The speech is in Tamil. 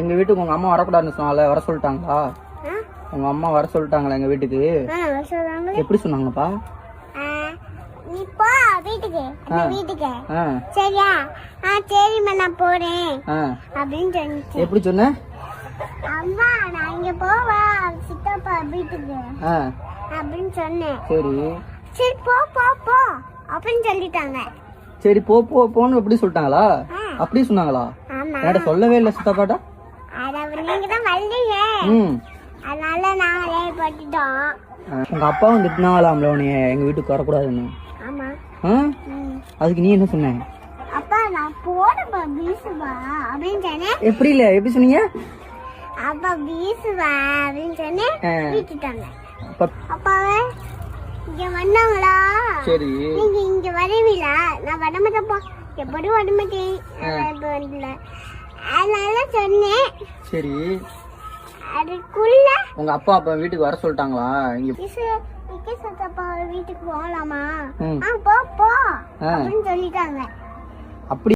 எங்க வீட்டுக்கு உங்க அம்மா வரக்கூடாதுன்னு சொன்னால வர சொல்லிட்டாங்களா? உங்க அம்மா வர சொல்லிட்டாங்களா எங்க வீட்டுக்கு? எப்படி சொன்னாங்கப்பா? நீ போ வீட்டுக்கு. வீட்டுக்கு. சரியா? ஆ சரிம்மா நான் போறேன். அப்படின்னு சொன்னிச்சு எப்படி சொன்ன? அம்மா நான் இங்க போவா சித்தப்பா வீட்டுக்கு. அப்படின்னு சொன்னேன். சரி. சரி போ போ போ அப்படின்னு சொல்லிட்டாங்க. சரி போ போ போன்னு எப்படி சொல்லிட்டாங்களா. அப்படி சொன்னாங்களா? என்கிட்ட சொல்லவே இல்லை சித்தப்பாட்டா. நீங்க தான் வந்தீங்க. ம். அதனால நாங்களே பட்டுட்டோம் உங்க அப்பாவும் திட்டினாங்களாம்ல உன்னைய எங்க வீட்டுக்கு வரக்கூடாதுன்னு. ஆமா. ஆ. அதுக்கு நீ என்ன சொன்ன? அப்பா நான் போறப்பா வீசுவா அப்படின்னு சொன்னேன். எப்படி இல்ல எப்படி சொன்னீங்க? அப்பா வீசுவா அப்படின்னு சொன்னேன். வீட்டுட்டாங்க அப்ப அப்பாவே இங்க வந்தாங்களா சரி. நீங்க இங்க வருவீங்களா? நான் வரமாட்டேப்பா எப்படி வரமாட்டேன் நான் இப்ப வரல. அதனால சொன்னேன். சரி. அதுக்குள்ள உங்க அப்பா அப்ப வீட்டுக்கு வர சொல்லிட்டாங்களா? இங்க வீட்டுக்கு போகலாமா? போ போ. அப்படின்னு சொல்லிட்டாங்க. அப்படி